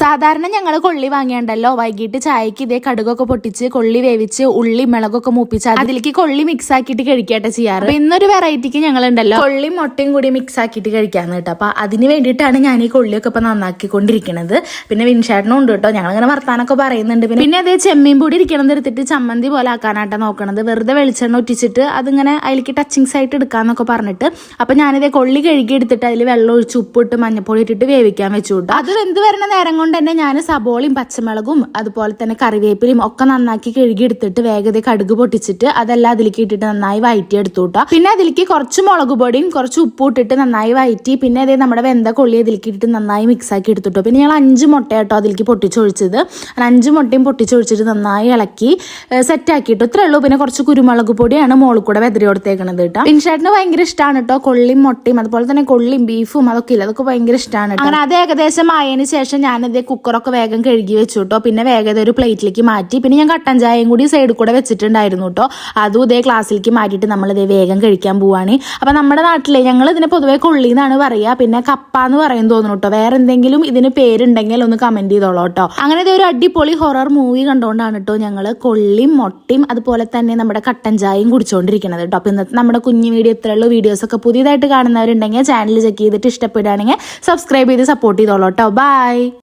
സാധാരണ ഞങ്ങൾ കൊള്ളി വാങ്ങിയണ്ടല്ലോ. വൈകിട്ട് ചായക്ക് ഇതേ കടുകൊക്കെ പൊട്ടിച്ച് കൊള്ളി വേവിച്ച് ഉള്ളി മുളകൊക്കെ മൂപ്പിച്ച് അതിലേക്ക് കൊള്ളി മിക്സ് ആക്കിയിട്ട് കഴിക്കട്ടെ ചെയ്യാറ്. ഇന്നൊരു വെറൈറ്റിക്ക് ഞങ്ങൾ ഉണ്ടല്ലോ കൊള്ളി മുട്ടയും കൂടി മിക്സ് ആക്കിയിട്ട് കഴിക്കാന്ന് കേട്ടോ. അപ്പൊ അതിന് വേണ്ടിയിട്ടാണ് ഞാൻ ഈ കൊള്ളിയൊക്കെ ഇപ്പൊ നന്നാക്കിക്കൊണ്ടിരിക്കുന്നത് പിന്നെ വിൻഷാട്ടിനും ഉണ്ട് കേട്ടോ. ഞങ്ങൾ ഇങ്ങനെ വർത്താനൊക്കെ പറയുന്നുണ്ട്. പിന്നെ പിന്നെ അതേ ചെമ്മീൻ പൊടി ഇരിക്കണത് എടുത്തിട്ട് ചമ്മന്തി പോലെ ആക്കാനായിട്ടാണ് നോക്കണത്. വെറുതെ വെളിച്ചെണ്ണ ഒറ്റിച്ചിട്ട് അതിങ്ങനെ അതിലേക്ക് ടച്ചിങ്സ് ആയിട്ട് എടുക്കാന്നൊക്കെ പറഞ്ഞിട്ട് അപ്പൊ ഞാനിതേ കൊള്ളി കഴുകി എടുത്തിട്ട് അതിൽ വെള്ളം ഒഴിച്ച് ഉപ്പിട്ട് മഞ്ഞപ്പൊടി ഇട്ടിട്ട് വേവിക്കാൻ വെച്ചു കേട്ടോ. അത് വെന്ത് വരുന്ന നേരം തന്നെ ഞാൻ സബോളയും പച്ചമുളകും അതുപോലെ തന്നെ കറിവേപ്പിലയും ഒക്കെ നന്നാക്കി കഴുകിയെടുത്തിട്ട് വേഗത കടുക് പൊട്ടിച്ചിട്ട് അതെല്ലാം അതിലേക്ക് ഇട്ടിട്ട് നന്നായി വയറ്റി എടുത്തു കേട്ടോ പിന്നെ അതിലേക്ക് കുറച്ച് മുളക് പൊടിയും കുറച്ച് ഉപ്പും ഇട്ടിട്ട് നന്നായി വയറ്റി പിന്നെ അതേ നമ്മുടെ വെന്ത കൊള്ളി അതിലേക്ക് ഇട്ടിട്ട് നന്നായി മിക്സ് ആക്കി കേട്ടോ പിന്നെ ഞങ്ങൾ അഞ്ച് മുട്ട കേട്ടോ അതിലേക്ക് പൊട്ടിച്ചൊഴിച്ചത്. അഞ്ച് മുട്ടയും പൊട്ടിച്ചൊഴിച്ചിട്ട് നന്നായി ഇളക്കി സെറ്റ് ആക്കിയിട്ടോ. ഇത്രേ ഉള്ളൂ. പിന്നെ കുറച്ച് കുരുമുളക് പൊടിയാണ് മോളിൽ കൂടെ വെതിരി കൊടുത്തേക്കണത് കേട്ടോ. പിൻഷേട്ടിന് ഭയങ്കര ഇഷ്ടമാണ് കേട്ടോ കൊള്ളിയും മുട്ടയും അതുപോലെ തന്നെ കൊള്ളിയും ബീഫും അതൊക്കെ ഇല്ല? അതൊക്കെ ഭയങ്കര ഇഷ്ടമാണ് അങ്ങനെ അത് ഏകദേശം ആയതിനു ശേഷം ഞാനത് കുക്കറൊക്കെ വേഗം കഴുകി വെച്ചു കേട്ടോ പിന്നെ വേഗത ഒരു പ്ലേറ്റിലേക്ക് മാറ്റി. പിന്നെ ഞാൻ കട്ടൻ ചായയും കൂടി സൈഡിൽ കൂടെ വെച്ചിട്ടുണ്ടായിരുന്നു കേട്ടോ അതും ഇതേ ക്ലാസ്സിലേക്ക് മാറ്റിയിട്ട് നമ്മൾ ഇതേ വേഗം കഴിക്കാൻ പോവാണ്. അപ്പം നമ്മുടെ നാട്ടിലെ ഞങ്ങൾ ഇതിനെ പൊതുവേ കൊള്ളി എന്നാണ് പറയുക പിന്നെ കപ്പ എന്ന് പറയും തോന്നുന്നു കേട്ടോ വേറെ എന്തെങ്കിലും ഇതിന് പേരുണ്ടെങ്കിൽ ഒന്ന് കമന്റ് ചെയ്തോളൂ കേട്ടോ അങ്ങനെ ഇതേ ഒരു അടിപൊളി ഹൊറർ മൂവി കണ്ടുകൊണ്ടാണ് കേട്ടോ ഞങ്ങൾ കൊള്ളിയും മൊട്ടയും അതുപോലെ തന്നെ നമ്മുടെ കട്ടൻ ചായയും കുടിച്ചുകൊണ്ടിരിക്കുന്നത് കേട്ടോ അപ്പം ഇന്നത്തെ നമ്മുടെ കുഞ്ഞു വീഡിയോ ഇത്രയുള്ള വീഡിയോസൊക്കെ പുതിയതായിട്ട് കാണുന്നവരുണ്ടെങ്കിൽ ചാനൽ ചെക്ക് ചെയ്തിട്ട് ഇഷ്ടപ്പെടുകയാണെങ്കിൽ സബ്സ്ക്രൈബ് ചെയ്ത് സപ്പോർട്ട് ചെയ്തോളൂ കേട്ടോ ബൈ